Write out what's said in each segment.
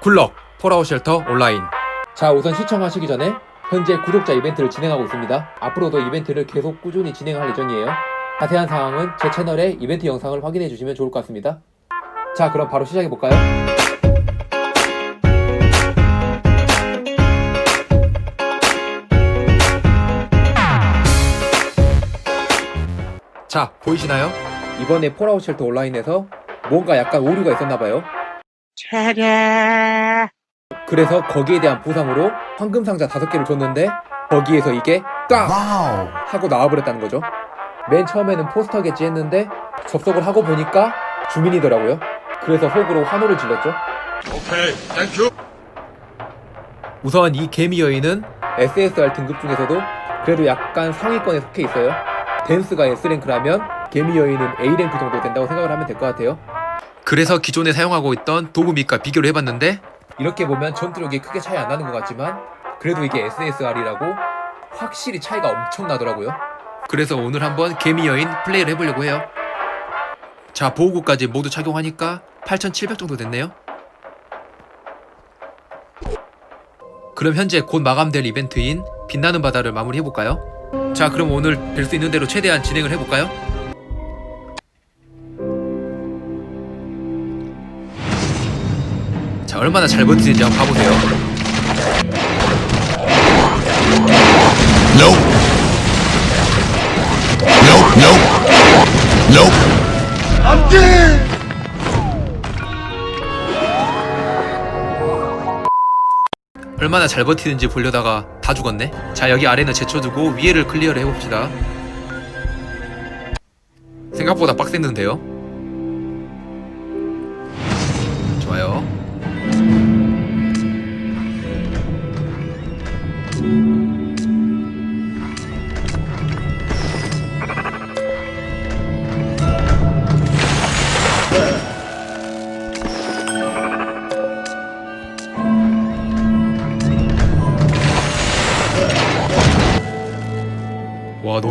굴럭 폴아웃 쉘터 온라인. 자 우선 시청하시기 전에 현재 구독자 이벤트를 진행하고 있습니다. 앞으로도 이벤트를 계속 꾸준히 진행할 예정이에요. 자세한 사항은 제 채널의 이벤트 영상을 확인해 주시면 좋을 것 같습니다. 자 그럼 바로 시작해 볼까요? 자 보이시나요? 이번에 폴아웃 쉘터 온라인에서 뭔가 약간 오류가 있었나봐요 그래서 거기에 대한 보상으로 황금 상자 다섯 개를 줬는데 거기에서 이게 딱 와우. 하고 나와버렸다는 거죠. 맨 처음에는 포스터겠지 했는데 접속을 하고 보니까 주민이더라고요. 그래서 속으로 환호를 질렀죠. 오케이, 땡큐. 우선 이 개미 여인은 SSR 등급 중에서도 그래도 약간 상위권에 속해 있어요. 댄스가 S랭크라면 개미 여인은 A랭크 정도 된다고 생각을 하면 될 것 같아요. 그래서 기존에 사용하고 있던 도구미과 비교를 해봤는데 이렇게 보면 전투력이 크게 차이 안 나는 것 같지만 그래도 이게 SSR이라고 확실히 차이가 엄청 나더라고요. 그래서 오늘 한번 개미 여인 플레이를 해보려고 해요. 자 보호구까지 모두 착용하니까 8,700 정도 됐네요. 그럼 현재 곧 마감될 이벤트인 빛나는 바다를 마무리해볼까요? 자 그럼 오늘 될 수 있는 대로 최대한 진행을 해볼까요? 얼마나 잘 버티는지 한번 봐보세요 Nope. Nope, nope. Nope. I'm dead. 얼마나 잘 버티는지 보려다가 다 죽었네 자 여기 아래는 제쳐두고 위에를 클리어를 해봅시다 생각보다 빡셌는데요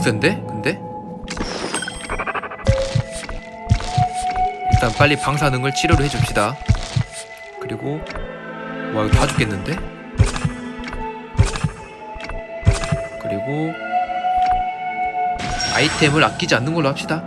센데? 근데? 일단 빨리 방사능을 치료를 해줍시다 그리고 와 이거 다 죽겠는데? 그리고 아이템을 아끼지 않는 걸로 합시다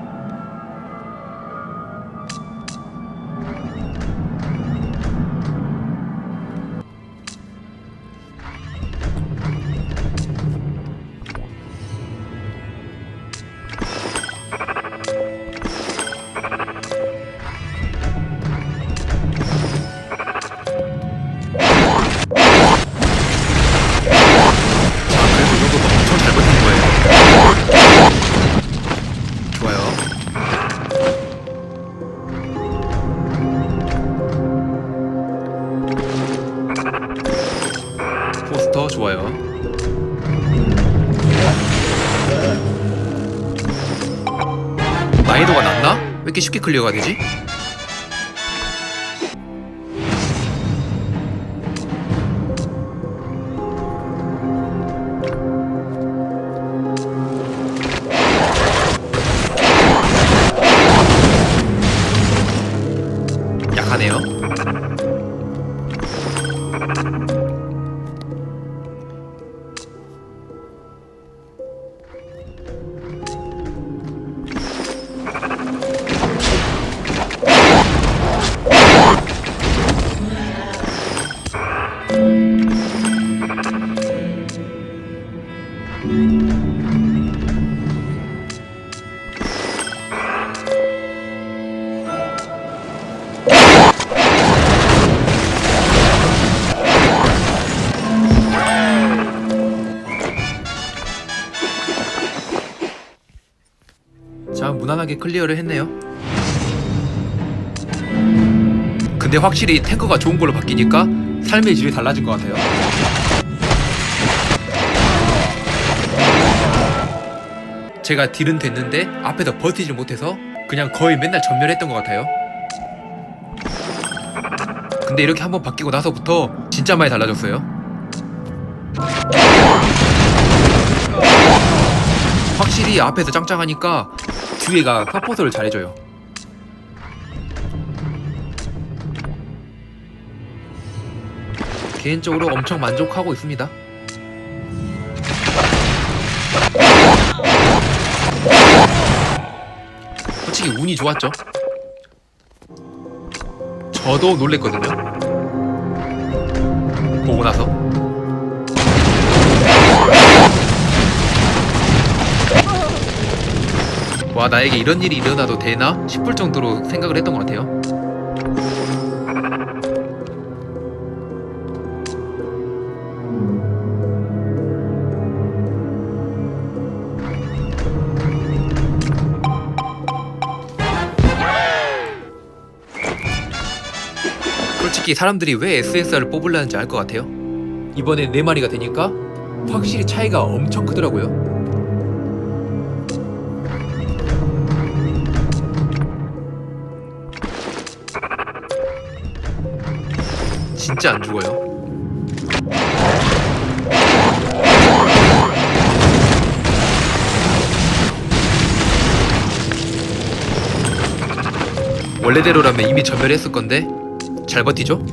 클리어가 되지? 자, 무난하게 클리어를 했네요. 근데 확실히 탱커가 좋은 걸로 바뀌니까 삶의 질이 달라진 것 같아요. 제가 딜은 됐는데 앞에서 버티질 못해서 그냥 거의 맨날 전멸했던 것 같아요. 근데 이렇게 한번 바뀌고 나서부터 진짜 많이 달라졌어요. 확실히 앞에서 짱짱하니까 뒤에가 서포터를 잘해줘요. 개인적으로 엄청 만족하고 있습니다. 솔직히 운이 좋았죠. 저도 놀랬거든요. 보고 나서. 와 나에게 이런 일이 일어나도 되나 싶을 정도로 생각을 했던 것 같아요. 솔직히 사람들이 왜 SSR을 뽑으려는지 알 것 같아요. 이번에 네 마리가 되니까 확실히 차이가 엄청 크더라고요. 진짜 안 죽어요. 원래대로라면 이미 전멸했을 건데 잘 버티죠?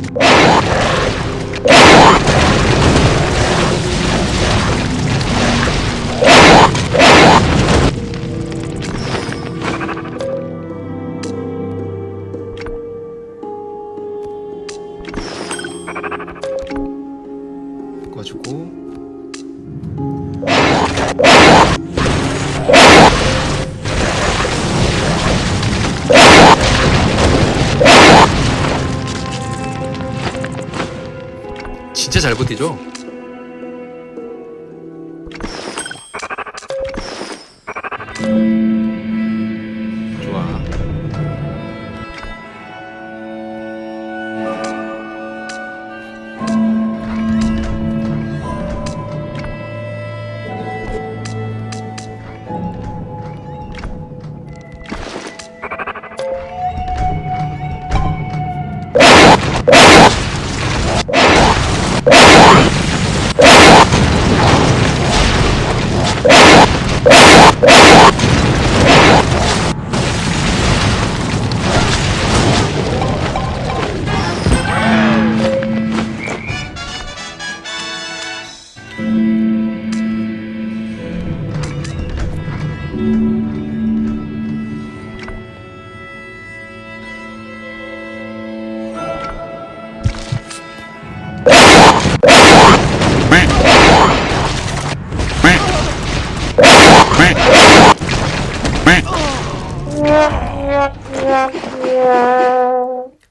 진짜 잘 버티죠?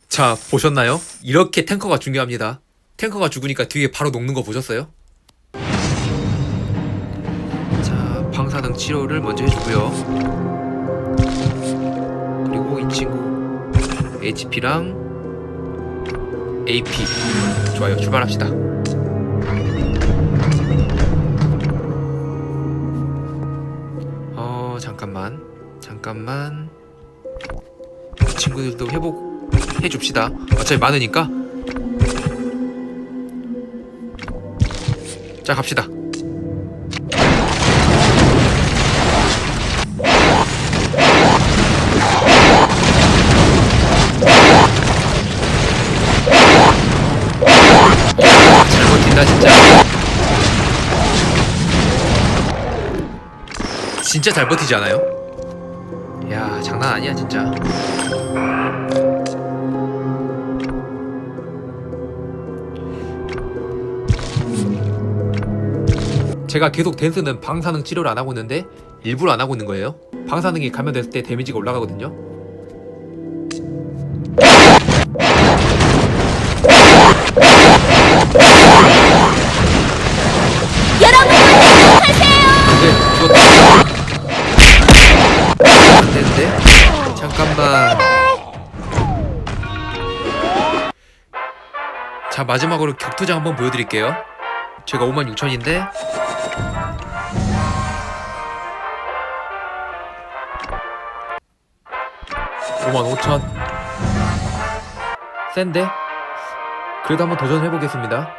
자, 보셨나요? 이렇게 탱커가 중요합니다. 탱커가 죽으니까 뒤에 바로 녹는 거 보셨어요? 자, 방사능 치료를 먼저 해주고요. 그리고 이 친구 HP랑 AP 좋아요. 출발합시다. 어, 잠깐만, 잠깐만. 이 친구들도 회복 해 줍시다. 어차피 많으니까. 자, 갑시다. 진짜 잘 버티지 않아요? 야, 장난 아니야, 진짜. 제가 계속 댄스는 방사능 치료를 안 하고 있는데 일부러 안 하고 있는 거예요. 방사능이 감염됐을 때 데미지가 올라가거든요. 자 마지막으로 격투장 한번 보여드릴게요. 제가 56,000인데 5만 5천 센데? 그래도 한번 도전해보겠습니다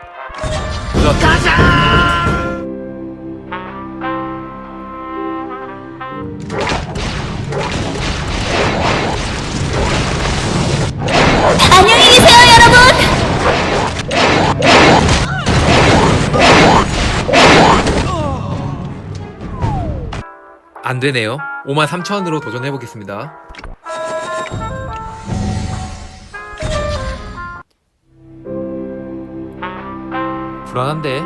도전 가자! 안되네요 53,000으로 도전해보겠습니다. 불안한데.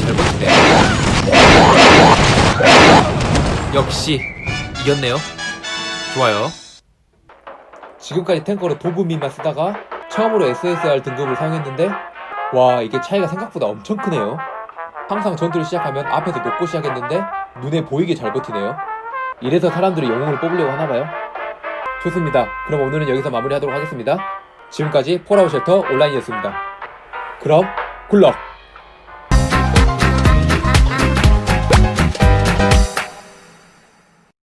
잘 버티네. 역시 이겼네요. 좋아요. 지금까지 탱커로 도브민만 쓰다가 처음으로 SSR 등급을 사용했는데 와 이게 차이가 생각보다 엄청 크네요. 항상 전투를 시작하면 앞에서 놓고 시작했는데 눈에 보이게 잘 버티네요. 이래서 사람들이 영웅을 뽑으려고 하나봐요. 좋습니다. 그럼 오늘은 여기서 마무리하도록 하겠습니다. 지금까지 폴아웃 쉘터 온라인이었습니다. 그럼 굿럭!